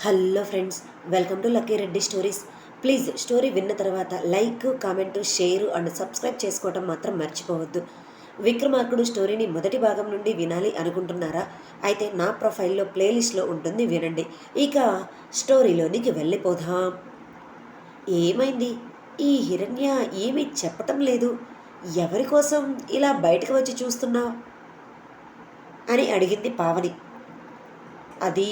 Hello friends welcome to Lucky Reddy stories. Please story విన్న తర్వాత like comment share and subscribe చేసుకోవటం మాత్రం మర్చిపోవద్దు. విక్రమార్కుడు స్టోరీని మొదటి భాగం నుండి వినాలి అనుకుంటున్నారా? అయితే నా ప్రొఫైల్లో ప్లేలిస్ట్లో ఉంటుంది వినండి. ఇక స్టోరీలోనికి వెళ్ళిపోదాం. ఏమైంది? ఈ హిరణ్య ఏమీ చెప్పటం లేదు. ఎవరి కోసం ఇలా బయటకు వచ్చి చూస్తున్నావు? అని అడిగింది పావని. అది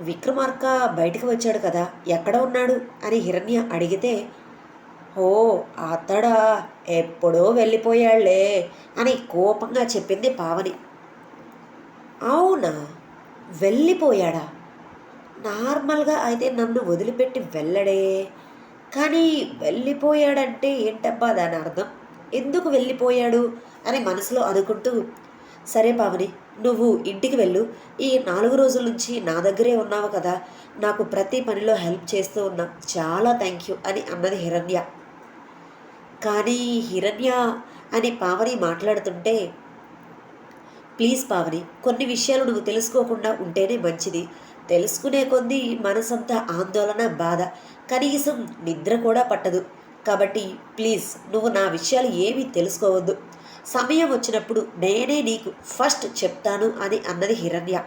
విక్రమార్క బయటకు వచ్చాడు కదా ఎక్కడ ఉన్నాడు? అని హిరణ్య అడిగితే ఓ అతడా ఎప్పుడో వెళ్ళిపోయాళ్ళే అని కోపంగా చెప్పింది పావని. అవునా? వెళ్ళిపోయాడా? నార్మల్గా అయితే నన్ను వదిలిపెట్టి వెళ్ళడే. కానీ వెళ్ళిపోయాడంటే ఏంటబ్బా దాని అర్థం? ఎందుకు వెళ్ళిపోయాడు? అని మనసులో అనుకుంటూ సరే పావని నువ్వు ఇంటికి వెళ్ళు. ఈ నాలుగు రోజుల నుంచి నా దగ్గరే ఉన్నావు కదా. నాకు ప్రతి పనిలో హెల్ప్ చేస్తూ ఉన్నా చాలా థ్యాంక్ యూ అని అన్నది హిరణ్య. కానీ హిరణ్య అని పావని మాట్లాడుతుంటే ప్లీజ్ పావని కొన్ని విషయాలు నువ్వు తెలుసుకోకుండా ఉంటేనే మంచిది. తెలుసుకునే కొద్దీ మనసంతా ఆందోళన బాధ కనీసం నిద్ర కూడా పట్టదు. కాబట్టి ప్లీజ్ నువ్వు నా విషయాలు ఏమీ తెలుసుకోవద్దు. సమయం వచ్చినప్పుడు నేనే నీకు ఫస్ట్ చెప్తాను అని అన్నది హిరణ్య.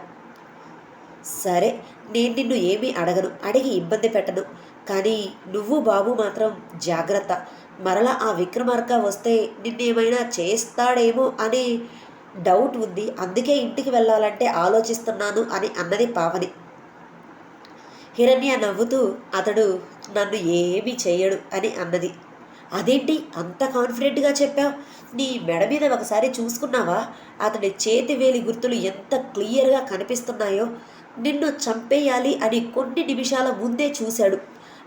సరే నేను నిన్ను ఏమీ అడగను అడిగి ఇబ్బంది పెట్టను. కానీ నువ్వు బాబు మాత్రం జాగ్రత్త. మరలా ఆ విక్రమార్క వస్తే నిన్నేమైనా చేస్తాడేమో అని డౌట్ ఉంది. అందుకే ఇంటికి వెళ్ళాలంటే ఆలోచిస్తున్నాను అని అన్నది పావని. హిరణ్య నవ్వుతూ అతడు నన్ను ఏమీ చేయడు అని అన్నది. అదేంటి అంత కాన్ఫిడెంట్గా చెప్పావు? నీ మెడ మీద ఒకసారి చూసుకున్నావా? అతని చేతి వేలి గుర్తులు ఎంత క్లియర్గా కనిపిస్తున్నాయో? నిన్ను చంపేయాలి అని కొన్ని నిమిషాల ముందే చూశాడు.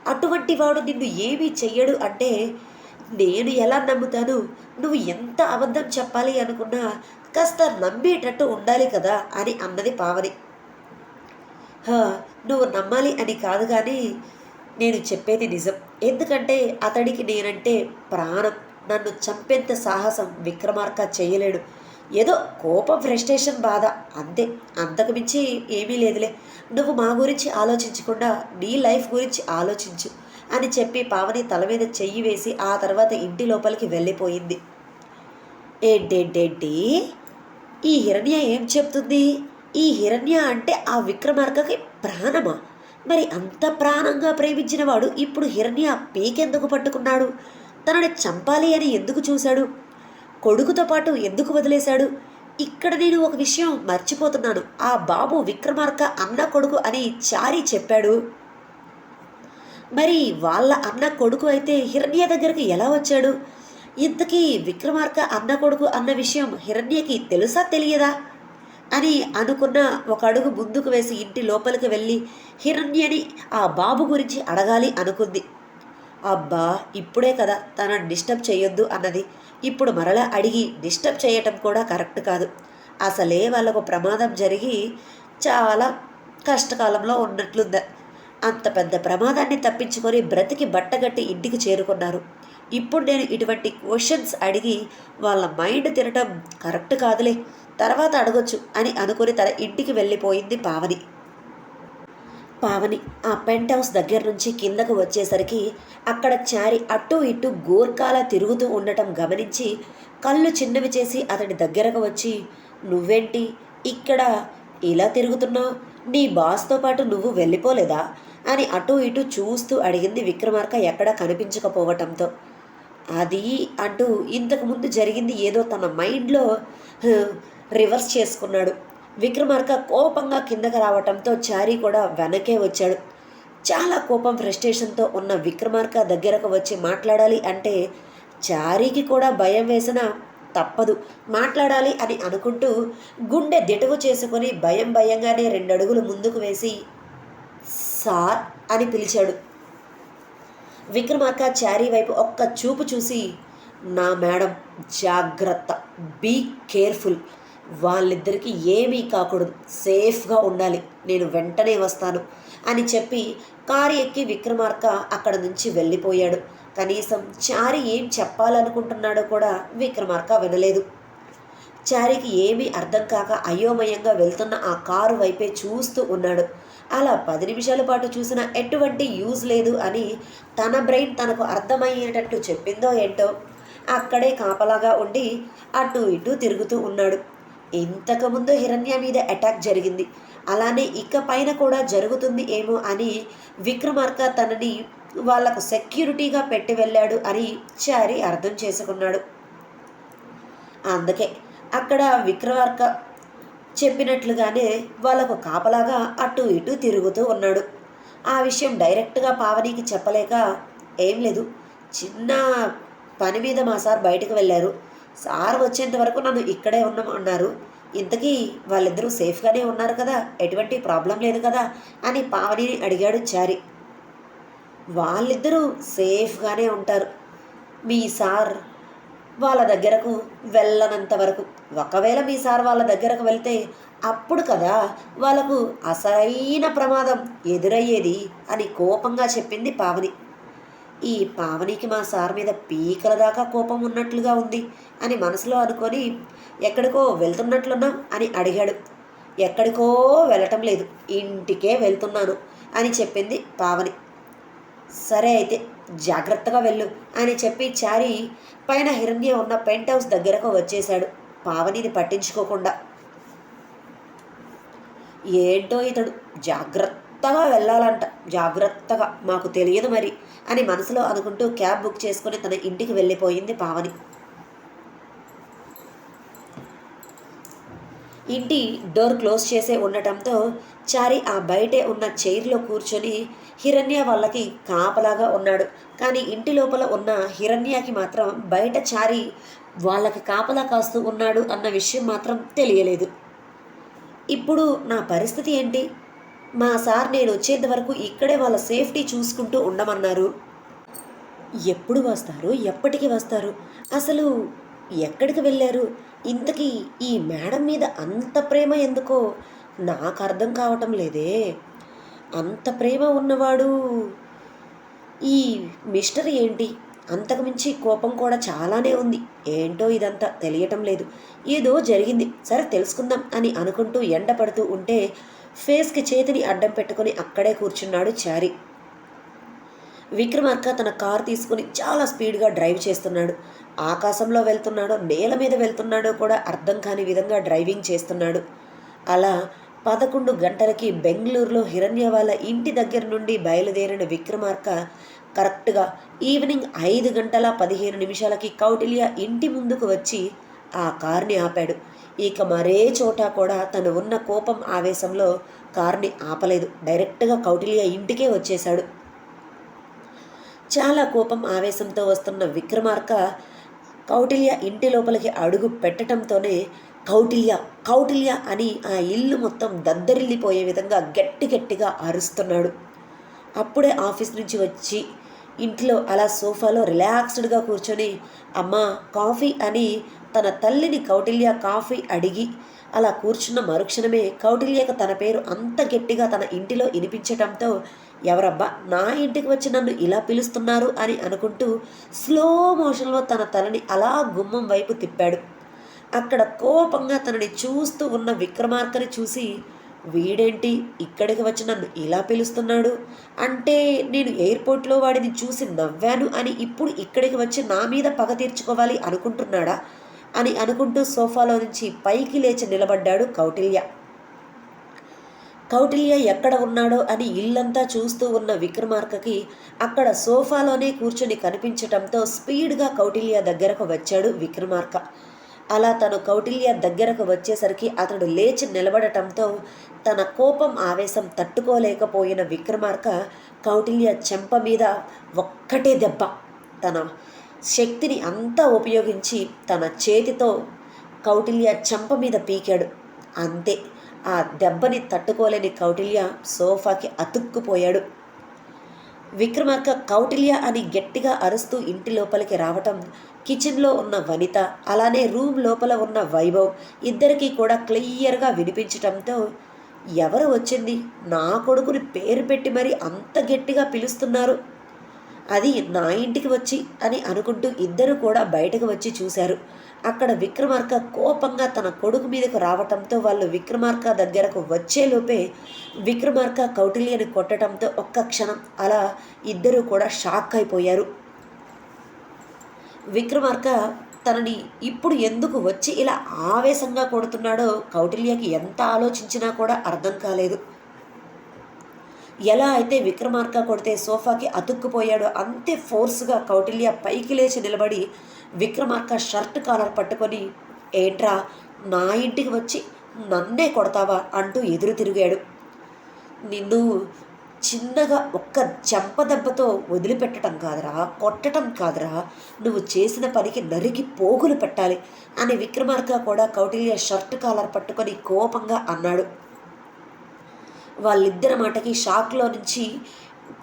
అటువంటి వాడు నిన్ను ఏమీ చెయ్యడు అంటే నేను ఎలా నమ్ముతాను? నువ్వు ఎంత అబద్ధం చెప్పాలి అనుకున్నా కాస్త నమ్మేటట్టు ఉండాలి కదా అని అన్నది పావని. నువ్వు నమ్మాలి అని కాదు కానీ నేను చెప్పేది నిజం. ఎందుకంటే అతడికి నేనంటే ప్రాణం. నన్ను చంపేంత సాహసం విక్రమార్క చేయలేడు. ఏదో కోపం ఫ్రస్ట్రేషన్ బాధ. అంతే. అంతకు మించి ఏమీ లేదులే. నువ్వు మా గురించి ఆలోచించకుండా నీ లైఫ్ గురించి ఆలోచించు అని చెప్పి పావని తల మీద చెయ్యి వేసి ఆ తర్వాత ఇంటి లోపలికి వెళ్ళిపోయింది. ఏంటేంటేంటి? ఈ హిరణ్య ఏం చెప్తుంది? ఈ హిరణ్య అంటే ఆ విక్రమార్కకి ప్రాణమా? మరి అంత ప్రాణంగా ప్రేమించిన వాడు ఇప్పుడు హిరణ్య పీకెందుకు పట్టుకున్నాడు? తనని చంపాలి అని ఎందుకు చూశాడు? కొడుకుతో పాటు ఎందుకు వదిలేశాడు? ఇక్కడ నేను ఒక విషయం మర్చిపోతున్నాను. ఆ బాబు విక్రమార్క అన్న కొడుకు అని చారి చెప్పాడు. మరి వాళ్ళ అన్న కొడుకు అయితే హిరణ్య దగ్గరికి ఎలా వచ్చాడు? ఇంతకీ విక్రమార్క అన్న కొడుకు అన్న విషయం హిరణ్యకి తెలుసా తెలియదా? అని అనుకున్న ఒక అడుగు ముందుకు వేసి ఇంటి లోపలికి వెళ్ళి హిరణ్యని ఆ బాబు గురించి అడగాలి అనుకుంది. అబ్బా ఇప్పుడే కదా తనని డిస్టర్బ్ చేయొద్దు అన్నది. ఇప్పుడు మరలా అడిగి డిస్టర్బ్ చేయటం కూడా కరెక్ట్ కాదు. అసలే వాళ్ళకు ప్రమాదం జరిగి చాలా కష్టకాలంలో ఉన్నట్లుంది. అంత పెద్ద ప్రమాదాన్ని తప్పించుకొని బ్రతికి బట్టగట్టి ఇంటికి చేరుకున్నారు. ఇప్పుడు నేను ఇటువంటి క్వశ్చన్స్ అడిగి వాళ్ళ మైండ్ తినటం కరెక్ట్ కాదులే. తర్వాత అడగొచ్చు అని అనుకుని తన ఇంటికి వెళ్ళిపోయింది పావని. పావని ఆ పెంట్ హౌస్ దగ్గర నుంచి కిందకు వచ్చేసరికి అక్కడ చారి అటు ఇటు గోర్కాల తిరుగుతూ ఉండటం గమనించి కళ్ళు చిన్నవి చేసి అతడి దగ్గరకు వచ్చి నువ్వేంటి? ఇక్కడ ఇలా తిరుగుతున్నావు? నీ బాస్తో పాటు నువ్వు వెళ్ళిపోలేదా? అని అటు ఇటు చూస్తూ అడిగింది విక్రమార్క ఎక్కడా కనిపించకపోవటంతో. అది అంటూ ఇంతకుముందు జరిగింది ఏదో తన మైండ్లో రివర్స్ చేసుకున్నాడు. విక్రమార్క కోపంగా కిందకు రావటంతో చారీ కూడా వెనకే వచ్చాడు. చాలా కోపం ఫ్రస్ట్రేషన్తో ఉన్న విక్రమార్క దగ్గరకు వచ్చి మాట్లాడాలి అంటే చారీకి కూడా భయం వేసిన తప్పదు. మాట్లాడాలి అని అనుకుంటూ గుండె దిటవు చేసుకొని భయం భయంగానే రెండు అడుగులు ముందుకు వేసి సార్ అని పిలిచాడు. విక్రమార్క చారీ వైపు ఒక్క చూపు చూసి నా మేడం జాగ్రత్త. Be careful. వాళ్ళిద్దరికీ ఏమీ కాకూడదు. సేఫ్గా ఉండాలి. నేను వెంటనే వస్తాను అని చెప్పి కారు ఎక్కి విక్రమార్క అక్కడ నుంచి వెళ్ళిపోయాడు. కనీసం చారి ఏం చెప్పాలనుకుంటున్నాడో కూడా విక్రమార్క వినలేదు. చారికి ఏమీ అర్థం కాక అయోమయంగా వెళ్తున్న ఆ కారు వైపే చూస్తూ ఉన్నాడు. అలా పది నిమిషాల పాటు చూసిన ఎటువంటి యూజ్ లేదు అని తన బ్రెయిన్ తనకు అర్థమయ్యేటట్టు చెప్పిందో ఏంటో అక్కడే కాపలాగా ఉండి అటు ఇటు తిరుగుతూ ఉన్నాడు. ఇంతకుముందు హిరణ్య మీద అటాక్ జరిగింది. అలానే ఇక పైన కూడా జరుగుతుంది ఏమో అని విక్రమార్క తనని వాళ్ళకు సెక్యూరిటీగా పెట్టి వెళ్ళాడు అని చారి అర్థం చేసుకున్నాడు. అందుకే అక్కడ విక్రమార్క చెప్పినట్లుగానే వాళ్ళకు కాపలాగా అటు ఇటు తిరుగుతూ ఉన్నాడు. ఆ విషయం డైరెక్ట్గా పావనికి చెప్పలేక ఏం లేదు. చిన్న పని మీద మా సార్ బయటకు వెళ్ళారు. సార్ వచ్చేంత వరకు నన్ను ఇక్కడే ఉన్నాం అన్నారు. ఇంతకీ వాళ్ళిద్దరూ సేఫ్గానే ఉన్నారు కదా? ఎటువంటి ప్రాబ్లం లేదు కదా? అని పావనిని అడిగాడు చారి. వాళ్ళిద్దరూ సేఫ్గానే ఉంటారు. మీ సార్ వాళ్ళ దగ్గరకు వెళ్ళనంత వరకు. ఒకవేళ మీ సార్ వాళ్ళ దగ్గరకు వెళ్తే అప్పుడు కదా వాళ్ళకు అసలైన ప్రమాదం ఎదురయ్యేది అని కోపంగా చెప్పింది పావని. ఈ పావనికి మా సార్ మీద పీకల దాకా కోపం ఉన్నట్లుగా ఉంది అని మనసులో అనుకొని ఎక్కడికో వెళ్తున్నట్లున్నాం అని అడిగాడు. ఎక్కడికో వెళ్ళటం లేదు ఇంటికే వెళ్తున్నాను అని చెప్పింది పావని. సరే అయితే జాగ్రత్తగా వెళ్ళు అని చెప్పి చారి పైన హిరణ్య ఉన్న పెంట్ హౌస్ దగ్గరకు వచ్చేశాడు పావనిని పట్టించుకోకుండా. ఏంటో ఇతడు జాగ్రత్త జాగ్రత్తగా వెళ్ళాలంట. జాగ్రత్తగా. మాకు తెలియదు మరి అని మనసులో అనుకుంటూ క్యాబ్ బుక్ చేసుకుని తన ఇంటికి వెళ్ళిపోయింది పావని. ఇంటి డోర్ క్లోజ్ చేసే ఉండటంతో చారి ఆ బయటే ఉన్న చైర్లో కూర్చొని హిరణ్య వాళ్ళకి కాపలాగా ఉన్నాడు. కానీ ఇంటి లోపల ఉన్న హిరణ్యకి మాత్రం బయట చారి వాళ్ళకి కాపలా కాస్తూ ఉన్నాడు అన్న విషయం మాత్రం తెలియలేదు. ఇప్పుడు నా పరిస్థితి ఏంటి? మా సార్ నేను వచ్చేంత వరకు ఇక్కడే వాళ్ళ సేఫ్టీ చూసుకుంటూ ఉండమన్నారు. ఎప్పుడు వస్తారు? ఎప్పటికి వస్తారు? అసలు ఎక్కడికి వెళ్ళారు? ఇంతకీ ఈ మేడం మీద అంత ప్రేమ ఎందుకో నాకు అర్థం కావటం లేదే. అంత ప్రేమ ఉన్నవాడు ఈ మిస్టర్ ఏంటి? అంతకుమించి కోపం కూడా చాలానే ఉంది. ఏంటో ఇదంతా తెలియటం లేదు. ఏదో జరిగింది. సరే తెలుసుకుందాం అని అనుకుంటూ ఎండ పడుతూ ఉంటే ఫేస్కి చేతిని అడ్డం పెట్టుకొని అక్కడే కూర్చున్నాడు చారి. విక్రమార్క తన కారు తీసుకుని చాలా స్పీడ్గా డ్రైవ్ చేస్తున్నాడు. ఆకాశంలో వెళ్తున్నాడో నేల మీద వెళ్తున్నాడో కూడా అర్థం కాని విధంగా డ్రైవింగ్ చేస్తున్నాడు. అలా పదకొండు గంటలకి బెంగళూరులో హిరణ్య వాళ్ళ ఇంటి దగ్గర నుండి బయలుదేరిన విక్రమార్క కరెక్ట్గా ఈవినింగ్ ఐదు గంటల పదిహేను నిమిషాలకి కౌటిల్య ఇంటి ముందుకు వచ్చి ఆ కార్ని ఆపాడు. ఇక మరే చోట కూడా తను ఉన్న కోపం ఆవేశంలో కారుని ఆపలేదు. డైరెక్ట్గా కౌటిల్య ఇంటికే వచ్చేశాడు. చాలా కోపం ఆవేశంతో వస్తున్న విక్రమార్క కౌటిల్య ఇంటి లోపలికి అడుగు పెట్టడంతోనే కౌటిల్య కౌటిల్య అని ఆ ఇల్లు మొత్తం దద్దరిల్లిపోయే విధంగా గట్టి గట్టిగా అరుస్తున్నాడు. అప్పుడే ఆఫీస్ నుంచి వచ్చి ఇంట్లో అలా సోఫాలో రిలాక్స్డ్గా కూర్చొని అమ్మ కాఫీ అని తన తల్లిని కౌటిల్య కాఫీ అడిగి అలా కూర్చున్న మరుక్షణమే కౌటిల్యకు తన పేరు అంత గట్టిగా తన ఇంటిలో వినిపించటంతో ఎవరబ్బా నా ఇంటికి వచ్చి నన్ను ఇలా పిలుస్తున్నారు అని అనుకుంటూ స్లో మోషన్లో తన తలని అలా గుమ్మం వైపు తిప్పాడు. అక్కడ కోపంగా తనని చూస్తూ ఉన్న విక్రమార్కని చూసి వీడేంటి ఇక్కడికి వచ్చి నన్ను ఇలా పిలుస్తున్నాడు? అంటే నేను ఎయిర్పోర్ట్లో వాడిని చూసి నవ్వాను అని ఇప్పుడు ఇక్కడికి వచ్చి నా మీద పగ తీర్చుకోవాలి అనుకుంటున్నాడా? అని అనుకుంటూ సోఫాలో నుంచి పైకి లేచి నిలబడ్డాడు కౌటిల్య. కౌటిల్య ఎక్కడ ఉన్నాడో అని ఇల్లంతా చూస్తూ ఉన్న విక్రమార్కకి అక్కడ సోఫాలోనే కూర్చొని కనిపించటంతో స్పీడ్గా కౌటిల్య దగ్గరకు వచ్చాడు విక్రమార్క. అలా తను కౌటిల్య దగ్గరకు వచ్చేసరికి అతడు లేచి నిలబడటంతో తన కోపం ఆవేశం తట్టుకోలేకపోయిన విక్రమార్క కౌటిల్య చెంప మీద ఒక్కటే దెబ్బ తన శక్తిని అంతా ఉపయోగించి తన చేతితో కౌటిల్య చెంప మీద పీకాడు. అంతే ఆ దెబ్బని తట్టుకోలేని కౌటిల్య సోఫాకి అతుక్కుపోయాడు. విక్రమార్క కౌటిల్య అని గట్టిగా అరుస్తూ ఇంటి లోపలికి రావటం కిచెన్లో ఉన్న వనిత అలానే రూమ్ లోపల ఉన్న వైభవ్ ఇద్దరికీ కూడా క్లియర్గా వినిపించటంతో ఎవరు వచ్చింది? నా కొడుకుని పేరు పెట్టి మరీ అంత గట్టిగా పిలుస్తున్నారు. అది నా ఇంటికి వచ్చి అని అనుకుంటూ ఇద్దరు కూడా బయటకు వచ్చి చూశారు. అక్కడ విక్రమార్క కోపంగా తన కొడుకు మీదకు రావటంతో వాళ్ళు విక్రమార్క దగ్గరకు వచ్చేలోపే విక్రమార్క కౌటిల్యని కొట్టడంతో ఒక్క క్షణం అలా ఇద్దరు కూడా షాక్ అయిపోయారు. విక్రమార్క తనని ఇప్పుడు ఎందుకు వచ్చి ఇలా ఆవేశంగా కొడుతున్నాడో కౌటిల్యకి ఎంత ఆలోచించినా కూడా అర్థం కాలేదు. ఎలా అయితే విక్రమార్క కొడితే సోఫాకి అతుక్కుపోయాడో అంతే ఫోర్స్గా కౌటిల్య పైకి లేచి నిలబడి విక్రమార్క షర్ట్ కాలర్ పట్టుకొని ఏంట్రా నా ఇంటికి వచ్చి నన్నే కొడతావా? అంటూ ఎదురు తిరిగాడు. నిన్ను చిన్నగా ఒక్క చెంపదెబ్బతో వదిలిపెట్టడం కాదురా కొట్టడం కాదురా నువ్వు చేసిన పనికి నరికి పోగులు పెట్టాలి అని విక్రమార్క కూడా కౌటిల్య షర్ట్ కాలర్ పట్టుకొని కోపంగా అన్నాడు. వాళ్ళిద్దరి మాటకి షాక్లో నుంచి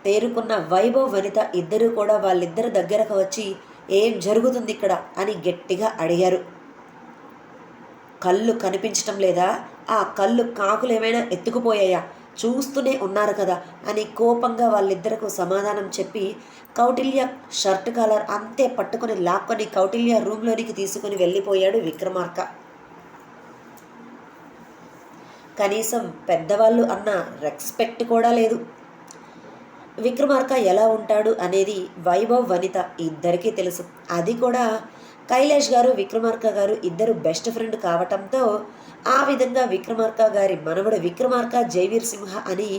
తేరుకున్న వైభవ్ వనిత ఇద్దరూ కూడా వాళ్ళిద్దరి దగ్గరకు వచ్చి ఏం జరుగుతుంది ఇక్కడ? అని గట్టిగా అడిగారు. కళ్ళు కనిపించటం లేదా? ఆ కళ్ళు కాకులు ఏమైనా ఎత్తుకుపోయాయా? చూస్తూనే ఉన్నారు కదా అని కోపంగా వాళ్ళిద్దరకు సమాధానం చెప్పి కౌటిల్య షర్ట్ కాలర్ అంతే పట్టుకొని లాక్కొని కౌటిల్య రూమ్లోనికి తీసుకుని వెళ్ళిపోయాడు విక్రమార్క. కనీసం పెద్దవాళ్ళు అన్న రెస్పెక్ట్ కూడా లేదు. విక్రమార్క ఎలా ఉంటాడు అనేది వైభవ్ వనిత ఇద్దరికీ తెలుసు. అది కూడా కైలాష్ గారు విక్రమార్క గారు ఇద్దరు బెస్ట్ ఫ్రెండ్ కావటంతో ఆ విధంగా విక్రమార్క గారి మనవడు విక్రమార్క జైవీర్ సింహ అని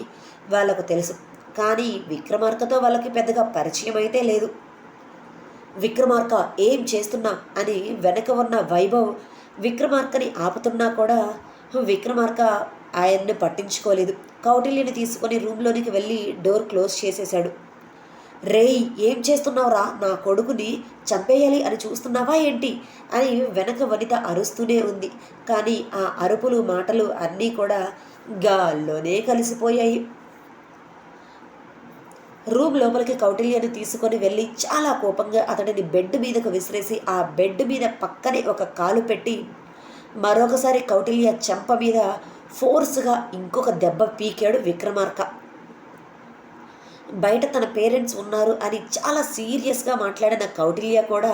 వాళ్ళకు తెలుసు. కానీ విక్రమార్కతో వాళ్ళకి పెద్దగా పరిచయం అయితే లేదు. విక్రమార్క ఏం చేస్తున్నా అని వెనక ఉన్న వైభవ్ విక్రమార్కని ఆపుతున్నా కూడా విక్రమార్క ఆయన్ని పట్టించుకోలేదు. కౌటిల్యని తీసుకొని రూమ్లోనికి వెళ్ళి డోర్ క్లోజ్ చేసేశాడు. రేయ్ ఏం చేస్తున్నావురా? నా కొడుకుని చంపేయాలి అని చూస్తున్నావా ఏంటి? అని వెనక వనిత అరుస్తూనే ఉంది. కానీ ఆ అరుపులు మాటలు అన్నీ కూడా గాల్లోనే కలిసిపోయాయి. రూమ్ లోపలికి కౌటిల్యని తీసుకొని వెళ్ళి చాలా కోపంగా అతడిని బెడ్ మీదకు విసిరేసి ఆ బెడ్ మీద పక్కనే ఒక కాలు పెట్టి మరొకసారి కౌటిల్య చెంప మీద ఫోర్స్గా ఇంకొక దెబ్బ పీకాడు విక్రమార్క. బయట తన పేరెంట్స్ ఉన్నారు అని చాలా సీరియస్గా మాట్లాడిన కౌటిల్య కూడా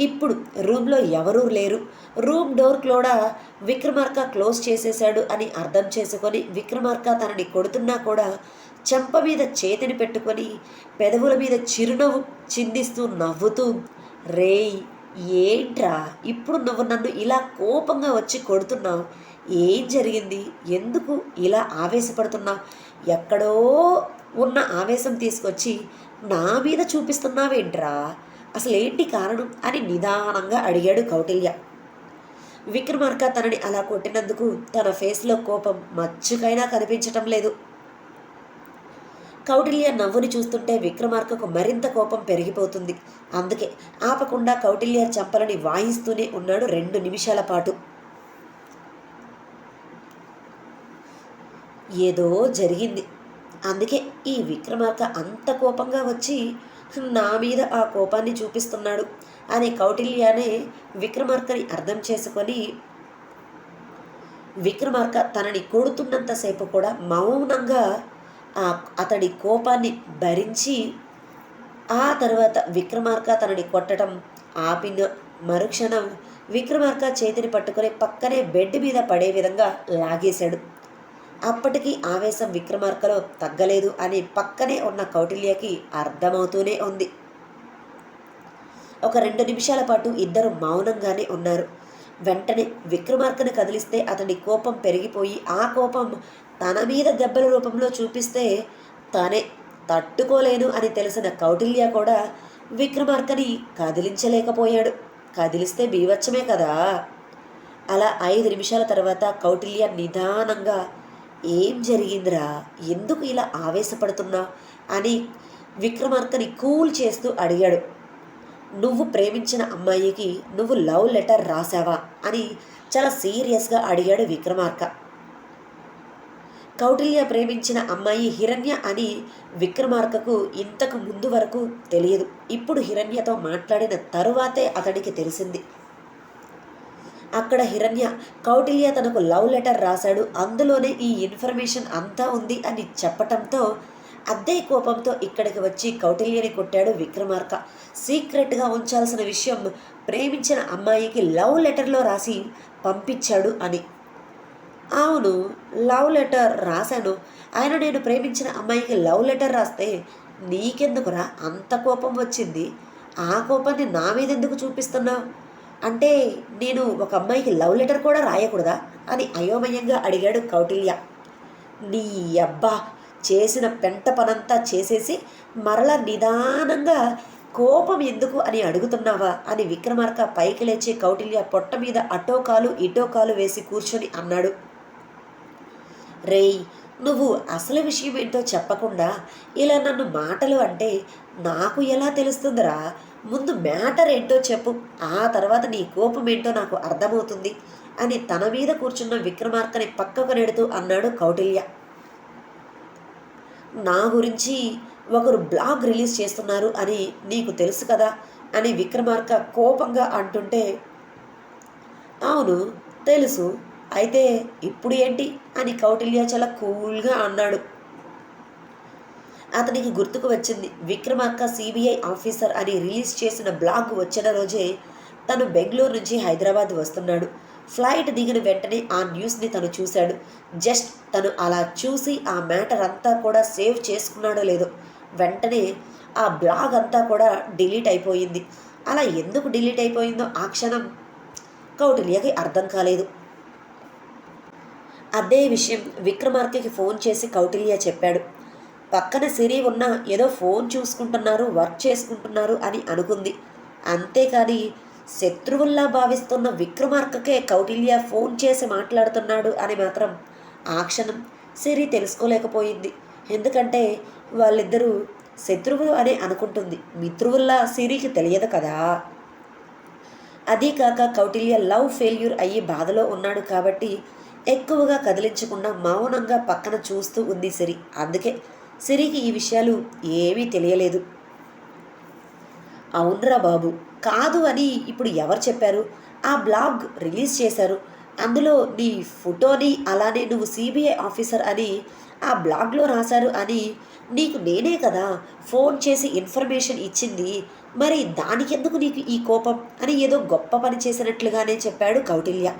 ఇప్పుడు రూమ్లో ఎవరూ లేరు. రూమ్ డోర్ కూడా విక్రమార్క క్లోజ్ చేసేశాడు అని అర్థం చేసుకొని విక్రమార్క తనని కొడుతున్నా కూడా చెంప మీద చేతిని పెట్టుకొని పెదవుల మీద చిరునవ్వు చిందిస్తూ నవ్వుతూ రేయ్ ఏంట్రా? ఇప్పుడు నువ్వు నన్ను ఇలా కోపంగా వచ్చి కొడుతున్నావు. ఏం జరిగింది? ఎందుకు ఇలా ఆవేశపడుతున్నావు? ఎక్కడో ఉన్న ఆవేశం తీసుకొచ్చి నా మీద చూపిస్తున్నావేంట్రా? అసలు ఏంటి కారణం? అని నిదానంగా అడిగాడు కౌటిల్య. విక్రమార్క తనని అలా కొట్టినందుకు తన ఫేస్లో కోపం మచ్చుకైనా కనిపించటం లేదు. కౌటిల్య నవ్వుని చూస్తుంటే విక్రమార్కకు మరింత కోపం పెరిగిపోతుంది. అందుకే ఆపకుండా కౌటిల్య చంపలని వాయిస్తూనే ఉన్నాడు రెండు నిమిషాల పాటు. ఏదో జరిగింది. అందుకే ఈ విక్రమార్క అంత కోపంగా వచ్చి నా మీద ఆ కోపాన్ని చూపిస్తున్నాడు అని కౌటిల్యానే విక్రమార్కని అర్థం చేసుకొని విక్రమార్క తనని కొడుతున్నంతసేపు కూడా మౌనంగా ఆ అతడి కోపాన్ని భరించి ఆ తర్వాత విక్రమార్క తనని కొట్టడం ఆపిన మరుక్షణం విక్రమార్క చేతిని పట్టుకొని పక్కనే బెడ్ మీద పడే విధంగా లాగేశాడు. అప్పటికీ ఆవేశం విక్రమార్కలో తగ్గలేదు అని పక్కనే ఉన్న కౌటిల్యకి అర్థమవుతూనే ఉంది. ఒక రెండు నిమిషాల పాటు ఇద్దరు మౌనంగానే ఉన్నారు. వెంటనే విక్రమార్కను కదిలిస్తే అతని కోపం పెరిగిపోయి ఆ కోపం తన మీద దెబ్బల రూపంలో చూపిస్తే తనే తట్టుకోలేను అని తెలిసిన కౌటిల్య కూడా విక్రమార్కని కదిలించలేకపోయాడు. కదిలిస్తే బీవచ్చమే కదా? అలా ఐదు నిమిషాల తర్వాత కౌటిల్య నిదానంగా ఏం జరిగిందిరా? ఎందుకు ఇలా ఆవేశపడుతున్నా? అని విక్రమార్కని కూల్ చేస్తూ అడిగాడు. నువ్వు ప్రేమించిన అమ్మాయికి నువ్వు లవ్ లెటర్ రాసావా అని చాలా సీరియస్గా అడిగాడు విక్రమార్క. కౌటిల్య ప్రేమించిన అమ్మాయి హిరణ్య అని విక్రమార్కకు ఇంతకు ముందు వరకు తెలియదు. ఇప్పుడు హిరణ్యతో మాట్లాడిన తరువాతే అతడికి తెలిసింది. అక్కడ హిరణ్య కౌటిల్య తనకు లవ్ లెటర్ రాశాడు. అందులోనే ఈ ఇన్ఫర్మేషన్ అంతా ఉంది అని చెప్పటంతో అద్దె కోపంతో ఇక్కడికి వచ్చి కౌటిల్యని కొట్టాడు విక్రమార్క. సీక్రెట్గా ఉంచాల్సిన విషయం ప్రేమించిన అమ్మాయికి లవ్ లెటర్లో రాసి పంపించాడు అని. అవును లవ్ లెటర్ రాశాను. ఆయన నేను ప్రేమించిన అమ్మాయికి లవ్ లెటర్ రాస్తే నీకెందుకురా అంత కోపం వచ్చింది? ఆ కోపాన్ని నా మీద ఎందుకు చూపిస్తున్నావు? అంటే నేను ఒక అమ్మాయికి లవ్ లెటర్ కూడా రాయకూడదా? అని అయోమయంగా అడిగాడు కౌటిల్య. నీ అబ్బా! చేసిన పెంట పనంతా చేసేసి మరలా నిదానంగా కోపం ఎందుకు అని అడుగుతున్నావా? అని విక్రమార్క పైకి లేచి కౌటిల్య పొట్ట మీద అటో కాలు ఇటో కాలు వేసి కూర్చొని అన్నాడు. రేయ్ నువ్వు అసలు విషయం ఏంటో చెప్పకుండా ఇలా నన్ను మాటలు అంటే నాకు ఎలా తెలుస్తుందిరా? ముందు మ్యాటర్ ఏంటో చెప్పు ఆ తర్వాత నీ కోపం ఏంటో నాకు అర్థమవుతుంది అని తన మీద కూర్చున్న విక్రమార్కని పక్కకు నెడుతూ అన్నాడు కౌటిల్య. నా గురించి ఒకరు బ్లాగ్ రిలీజ్ చేస్తున్నారు అని నీకు తెలుసు కదా అని విక్రమార్క కోపంగా అంటుంటే అవును తెలుసు. అయితే ఇప్పుడు ఏంటి అని కౌటిల్య చాలా కూల్గా అన్నాడు. అతనికి గుర్తుకు వచ్చింది విక్రమార్క సిబిఐ ఆఫీసర్ అని రిలీజ్ చేసిన బ్లాగ్ వచ్చిన రోజే తను బెంగళూరు నుంచి హైదరాబాద్ వస్తున్నాడు. ఫ్లైట్ దిగిన వెంటనే ఆ న్యూస్ని తను చూశాడు. జస్ట్ తను అలా చూసి ఆ మ్యాటర్ అంతా కూడా సేవ్ చేసుకున్నాడో లేదో వెంటనే ఆ బ్లాగ్ అంతా కూడా డిలీట్ అయిపోయింది. అలా ఎందుకు డిలీట్ అయిపోయిందో ఆ క్షణం కౌటిల్యకి అర్థం కాలేదు. అదే విషయం విక్రమార్కకి ఫోన్ చేసి కౌటిల్య చెప్పాడు. పక్కన సిరి ఉన్న ఏదో ఫోన్ చూసుకుంటున్నారు వర్క్ చేసుకుంటున్నారు అని అనుకుంది. అంతేకాని శత్రువుల్లా భావిస్తున్న విక్రమార్కకే కౌటిల్య ఫోన్ చేసి మాట్లాడుతున్నాడు అని మాత్రం ఆ క్షణం సిరి తెలుసుకోలేకపోయింది. ఎందుకంటే వాళ్ళిద్దరూ శత్రువులు అని అనుకుంటుంది. మిత్రువుల్లా సిరికి తెలియదు కదా. అదీ కాక కౌటిల్య లవ్ ఫెయిల్యూర్ అయ్యి బాధలో ఉన్నాడు కాబట్టి ఎక్కువగా కదిలించకుండా మౌనంగా పక్కన చూస్తూ ఉంది సిరి. అందుకే సిరికి ఈ విషయాలు ఏమీ తెలియలేదు. అవునరా బాబు కాదు అని ఇప్పుడు ఎవరు చెప్పారు? ఆ బ్లాగ్ రిలీజ్ చేశారు. అందులో నీ ఫోటోని అలానే నువ్వు సిబిఐ ఆఫీసర్ అని ఆ బ్లాగ్లో రాశారు అని నీకు నేనే కదా ఫోన్ చేసి ఇన్ఫర్మేషన్ ఇచ్చింది. మరి దానికెందుకు నీకు ఈ కోపం? అని ఏదో గొప్ప పని చేసినట్లుగానే చెప్పాడు కౌటిల్య.